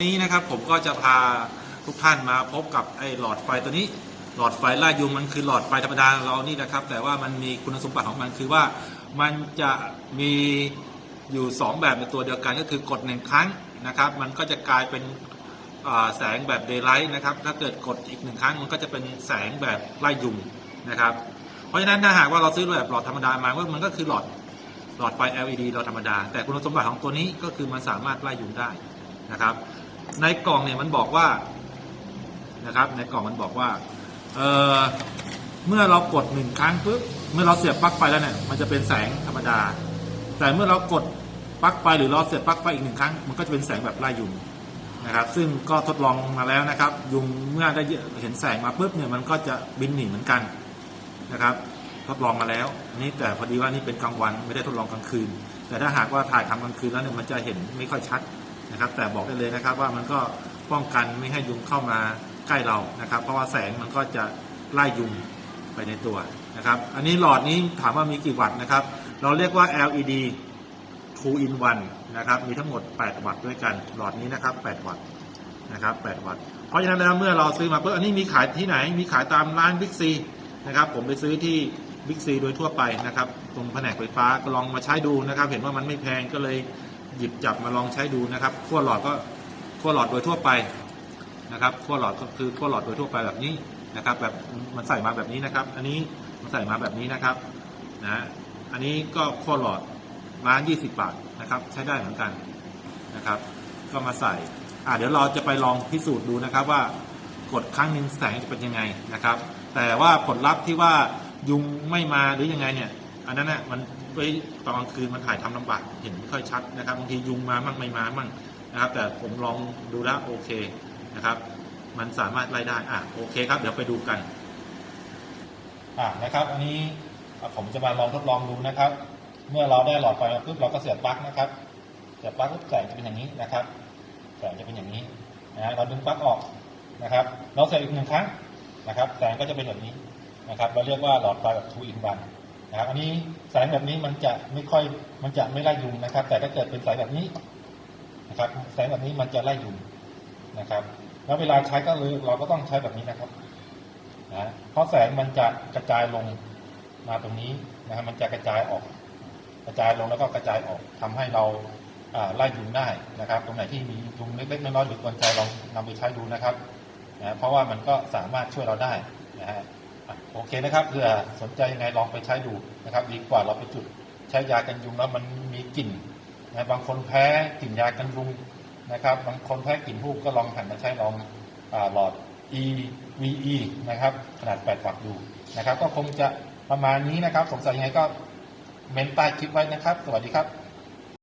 นี้นะครับผมก็จะพาทุกท่านมาพบกับไอ้หลอดไฟตัวนี้ หลอดไฟไล่ยุงมันคือหลอดไฟธรรมดาเรานี่นะครับ แต่ว่ามันมีคุณสมบัติของมันคือว่ามันจะมีอยู่ 2 แบบในตัวเดียวกันก็คือกดหนึ่งครั้งนะครับ มันก็จะกลายเป็นแสงแบบเดย์ไลท์นะครับ ถ้าเกิดกดอีกหนึ่งครั้งมันก็จะเป็นแสงแบบไล่ยุงนะครับ เพราะฉะนั้นถ้าหากว่าเราซื้อแบบหลอดธรรมดามาว่ามันก็คือหลอดหลอดไฟ LED หลอดธรรมดา แต่คุณสมบัติของตัวนี้ก็คือมันสามารถไล่ยุงได้นะครับ ในกล่องเนี่ยมันบอกว่านะครับ ในกล่องมันบอกว่าเออเมื่อเรากดหนึ่งครั้งปุ๊บเมื่อเราเสียบปลั๊กไฟแล้วเนี่ยมันจะเป็นแสงธรรมดา แต่เมื่อเรากดปลั๊กไฟหรือเราเสียบปลั๊กไฟอีกหนึ่งครั้ง มันก็จะเป็นแสงแบบไล่ยุงนะครับ ซึ่งก็ทดลองมาแล้วนะครับ ยุงเมื่อได้เห็นแสงมาปุ๊บเนี่ยมันก็จะบินหนีเหมือนกันนะครับ ทดลองมาแล้วอันนี้แต่พอดีว่านี่เป็นกลางวันไม่ได้ทดลองกลางคืน แต่ถ้าหากว่าถ่ายทำกลางคืนแล้วเนี่ยมันจะเห็นไม่ค่อยชัด นะครับ แต่บอกได้เลยนะครับว่ามันก็ป้องกันไม่ให้ยุงเข้ามาใกล้เรานะครับ เพราะว่าแสงมันก็จะไล่ยุงไปในตัวนะครับ อันนี้หลอดนี้ถามว่ามีกี่วัตต์นะครับ เราเรียกว่า LED 2 in 1นะครับ มีทั้งหมด 8 วัตต์ด้วยกัน หลอดนี้นะครับ 8 วัตต์นะครับ 8 วัตต์ เพราะฉะนั้นแล้วเมื่อเราซื้อมาเพื่ออันนี้มีขายที่ไหน มีขายตามร้านบิ๊กซีนะครับ ผมไปซื้อที่บิ๊กซีโดยทั่วไปนะครับ ตรงแผนกไฟฟ้าก็ลองมาใช้ดูนะครับ เห็นว่ามันไม่แพงก็เลย หยิบจับมาลองใช้ดูนะครับขั้วหลอดก็ขั้วหลอดโดยทั่วไปนะครับขั้วหลอดก็คือขั้วหลอดโดยทั่วไปแบบนี้นะครับ แบบมันใส่มาแบบนี้นะครับ อันนี้มันใส่มาแบบนี้นะครับนะอันนี้ก็ขั้วหลอดร้าน20 บาทนะครับ ใช้ได้เหมือนกันนะครับ ก็มาใส่อ่าเดี๋ยวเราจะไปลองพิสูจน์ดูนะครับว่ากดครั้งหนึ่งแสงจะเป็นยังไงนะครับ แต่ว่าผลลัพธ์ที่ว่ายุงไม่มาหรือยังไงเนี่ย อันนั้นน่ะมันไว้ตอนกลางคืนมันถ่ายทำลำบากเห็นไม่ค่อยชัดนะครับบางทียุงมามั่งไม่มามั่งนะครับ แต่ผมลองดูแล้วโอเคนะครับ มันสามารถไล่ได้อะโอเคครับ เดี๋ยวไปดูกันอ่านะครับ อันนี้ผมจะมาลองทดลองดูนะครับ เมื่อเราได้หลอดไฟมาปุ๊บเราก็เสียบปลั๊กนะครับเสียบปลั๊กปุ๊บแสงจะเป็นอย่างนี้นะครับแสงจะเป็นอย่างนี้นะฮะเราดึงปลั๊กออกนะครับ เราใส่อีกหนึ่งครั้งนะครับแสงก็จะเป็นแบบนี้นะครับ เราเรียกว่าหลอดไฟแบบ two in one นะครับอันนี้แสงแบบนี้มันจะไม่ค่อยมันจะไม่ไล่ยุงนะครับ แต่ถ้าเกิดเป็นแสงแบบนี้นะครับแสงแบบนี้มันจะไล่ยุงนะครับ แล้วเวลาใช้ก็เลยเราก็ต้องใช้แบบนี้นะครับนะเพราะแสงมันจะกระจายลงมาตรงนี้นะครับมันจะกระจายออก กระจายลงแล้วก็กระจายออกทำให้เราไล่ยุงได้นะครับ ตรงไหนที่มียุงเล็กๆน้อยๆหรือกวนใจลองนำไปใช้ดูนะครับนะเพราะว่ามันก็สามารถช่วยเราได้นะฮะ โอเคนะครับเผื่อสนใจยังไงลองไปใช้ดูนะครับ ดีกว่าเราไปจุดใช้ยากันยุงแล้วมันมีกลิ่นนะบางคนแพ้กลิ่นยากันยุงนะครับ บางคนแพ้กลิ่นทูบก็ลองหันมาใช้ลองหลอด EVE นะครับ ขนาด8วัตต์ดูนะครับ ก็คงจะประมาณนี้นะครับ สงสัยยังไงก็เมนใต้คลิปไว้นะครับ สวัสดีครับ